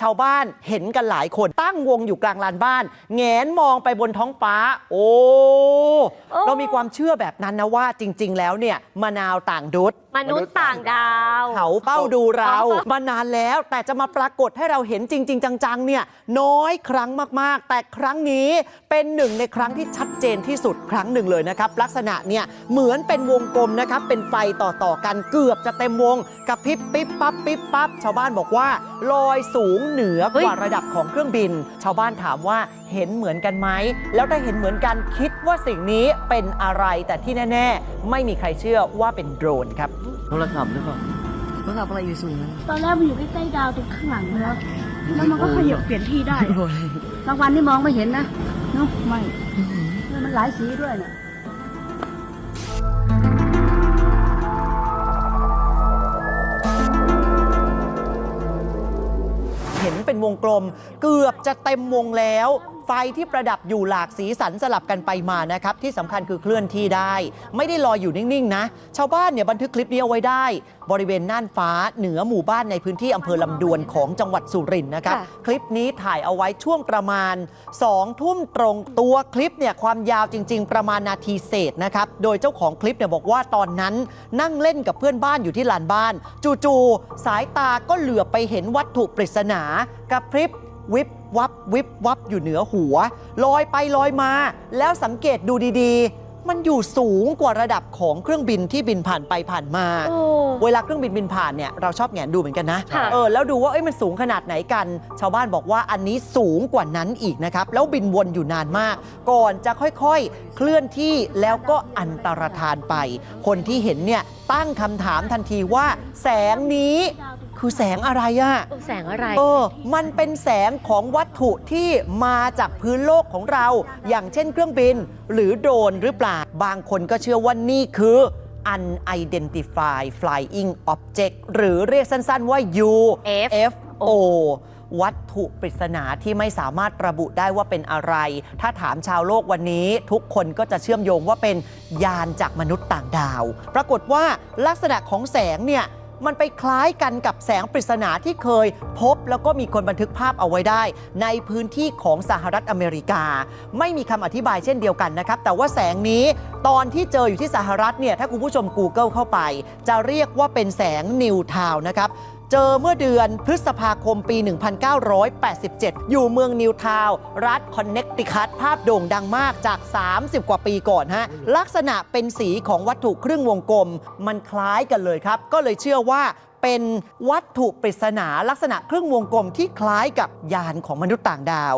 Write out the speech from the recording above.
ชาวบ้านเห็นกันหลายคนตั้งวงอยู่กลางลานบ้านแงนมองไปบนท้องฟ้า โอ้โอ้ เรามีความเชื่อแบบนั้นนะว่าจริง ๆ แล้วเนี่ยมะนาวต่างดุดมนุษย์ต่างดาว เขาเป้าดูเราอ๋อมานานแล้ว แต่จะมาปรากฏให้เราเห็นจริง ๆ จังๆเนี่ยน้อยครั้งมากๆ แต่ครั้งนี้เป็นหนึ่งในครั้งที่ชัดเจนที่สุดครั้งหนึ่งเลยนะครับ ลักษณะเนี่ยเหมือนเป็นวงกลมนะครับเป็นไฟต่อๆกันเกือบจะเต็มวงกับพริบปิ๊บปั๊บปิ๊บปั๊บชาวบ้านบอกว่าลอยสูงเหนือกว่าระดับของเครื่องบิน ชาวบ้านถามว่า เห็นเหมือนกันไหม แล้วถ้าเห็นเหมือนกันคิดว่าสิ่งนี้เป็นอะไรแต่ที่แน่ ๆ ไม่มีใครเชื่อว่าเป็นโดรนครับ โทรศัพท์หรือเปล่าโทรศัพท์อะไรอยู่สูงนะตอนแรกมันอยู่ใกล้ๆดาวตรงข้างหลังแล้วแล้วมันก็ขยับเปลี่ยนที่ได้กลางวันนี่มองไม่เห็นนะเนาะไม่แล้วมันหลายสีด้วยเนี่ย เห็นเป็นวงกลม เกือบจะเต็มวงแล้ว ไฟที่ประดับอยู่หลากสีสันสลับกันไปมานะครับ ที่สำคัญคือเคลื่อนที่ได้ ไม่ได้ลอยอยู่นิ่ง ๆ นะ ชาวบ้านเนี่ยบันทึกคลิปนี้เอาไว้ได้ บริเวณน่านฟ้าเหนือหมู่บ้านในพื้นที่อำเภอลำดวนของจังหวัดสุรินทร์นะครับ ค่ะ คลิปนี้ถ่ายเอาไว้ช่วงประมาณ 2 ทุ่มตรงตัวคลิปเนี่ยความยาวจริง ๆ ประมาณนาทีเศษนะครับ โดยเจ้าของคลิปเนี่ยบอกว่าตอนนั้นนั่งเล่นกับเพื่อนบ้านอยู่ที่ลานบ้าน จู่ๆสายตาก็เหลือบไปเห็นวัตถุปริศนากระพริบวิบวับวิบวับอยู่เหนือหัว ลอยไปลอยมา แล้วสังเกตดูดีๆ มันอยู่สูงกว่าระดับของเครื่องบินที่บินผ่านไปผ่านมา โอ้ เวลาเครื่องบินบินผ่านเนี่ยเราชอบแงนดูเหมือนกันนะ ค่ะ เออแล้วดูว่าเอ้ยมันสูงขนาดไหนกัน ชาวบ้านบอกว่าอันนี้สูงกว่านั้นอีกนะครับ แล้วบินวนอยู่นานมาก ก่อนจะค่อยๆ เคลื่อนที่แล้วก็อันตรธานไป คนที่เห็นเนี่ยตั้งคำถามทันทีว่า แสงนี้ คือแสงอะไรอะแสงอะไร เออ มันเป็นแสงของวัตถุที่มาจากพื้นโลกของเรา อย่างเช่นเครื่องบิน หรือโดรนหรือเปล่า บางคนก็เชื่อว่านี่คือ unidentified flying object หรือเรียกสั้นๆว่า UFO วัตถุปริศนาที่ไม่สามารถระบุได้ว่าเป็นอะไร ถ้าถามชาวโลกวันนี้ ทุกคนก็จะเชื่อมโยงว่าเป็นยานจากมนุษย์ต่างดาว ปรากฏว่าลักษณะของแสงเนี่ย มันไปคล้ายกันกับแสงปริศนาที่เคยพบ แล้วก็มีคนบันทึกภาพเอาไว้ได้ ในพื้นที่ของสหรัฐอเมริกา ไม่มีคำอธิบายเช่นเดียวกันนะครับ แต่ว่าแสงนี้ตอนที่เจออยู่ที่สหรัฐเนี่ยถ้าคุณผู้ชม Google เข้าไป จะเรียกว่าเป็นแสงนิวทาวนะครับ เจอเมื่อเดือนพฤษภาคมปี 1987 อยู่เมืองนิวทาวรัฐคอนเนคติคัตภาพโด่งดังมากจาก 30 กว่าปีก่อนฮะ ลักษณะเป็นสีของวัตถุครึ่งวงกลม มันคล้ายกันเลยครับ ก็เลยเชื่อว่าเป็นวัตถุปริศนาลักษณะครึ่งวงกลมที่คล้ายกับยานของมนุษย์ต่างดาว